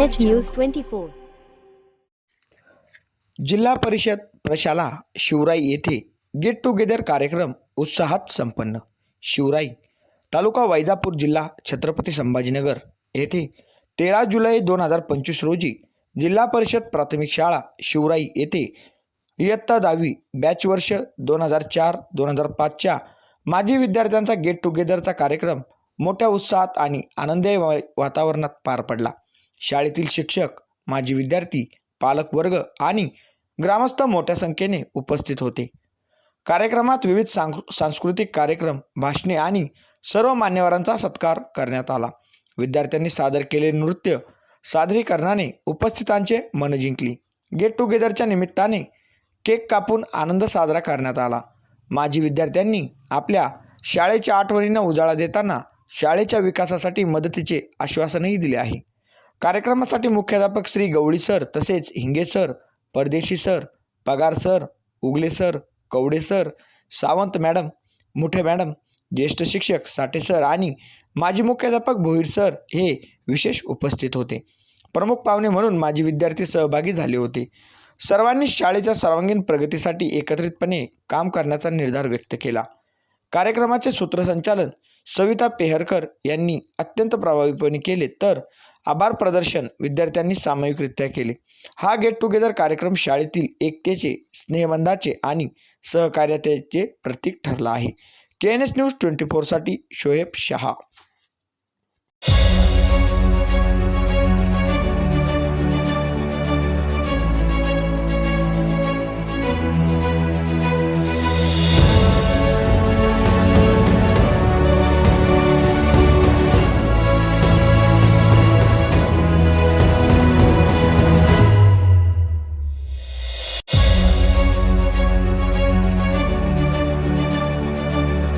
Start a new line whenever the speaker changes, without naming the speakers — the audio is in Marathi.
एच न्यूज ट्वेंटी फोर
जिल्हा परिषद प्रशाला शिवराई येथे गेट टुगेदर कार्यक्रम उत्साहात संपन्न. शिवराई तालुका वैजापूर जिल्हा छत्रपती संभाजीनगर येथे तेरा जुलै दोन हजार पंचवीस रोजी जिल्हा परिषद प्राथमिक शाळा शिवराई येथे इयत्ता दहावी बॅच वर्ष दोन हजार चार दोन हजार पाचच्या माजी विद्यार्थ्यांचा गेट टुगेदरचा कार्यक्रम मोठ्या उत्साहात आणि आनंददायी वा- वातावरणात पार पडला. शाळेतील शिक्षक माजी विद्यार्थी पालक वर्ग आणि ग्रामस्थ मोठ्या संख्येने उपस्थित होते. कार्यक्रमात विविध सांस्कृतिक कार्यक्रम भाषणे आणि सर्व मान्यवरांचा सत्कार करण्यात आला. विद्यार्थ्यांनी सादर केलेले नृत्य सादरीकरणाने उपस्थितांचे मन जिंकली. गेट टुगेदरच्या निमित्ताने केक कापून आनंद साजरा करण्यात आला. माजी विद्यार्थ्यांनी आपल्या शाळेच्या आठवणींना उजाळा देताना शाळेच्या विकासासाठी मदतीचे आश्वासनही दिले आहे. कार्यक्रमासाठी मुख्याध्यापक श्री गवळी सर तसेच Hinge sir Pardeshi sir Pagar sir Ugale sir Kawade sir Sawant madam Muthe madam ज्येष्ठ शिक्षक साठे सर आणि माजी मुख्याध्यापक भोईर सर हे विशेष उपस्थित होते. प्रमुख पाहुणे म्हणून माजी विद्यार्थी सहभागी झाले होते. सर्वांनी शाळेच्या सर्वांगीण प्रगतीसाठी एकत्रितपणे काम करण्याचा निर्धार व्यक्त केला. कार्यक्रमाचे सूत्रसंचालन सविता पेहरकर यांनी अत्यंत प्रभावीपणे केले. तर आभार प्रदर्शन विद्यार्थ्यांनी सामूहिकरित्या केले. हा गेट टुगेदर कार्यक्रम शाळेतील एकतेचे स्नेहबंधाचे आणि सहकार्यतेचे प्रतीक ठरला आहे. K N S news twenty फोरसाठी Shoaib Shah.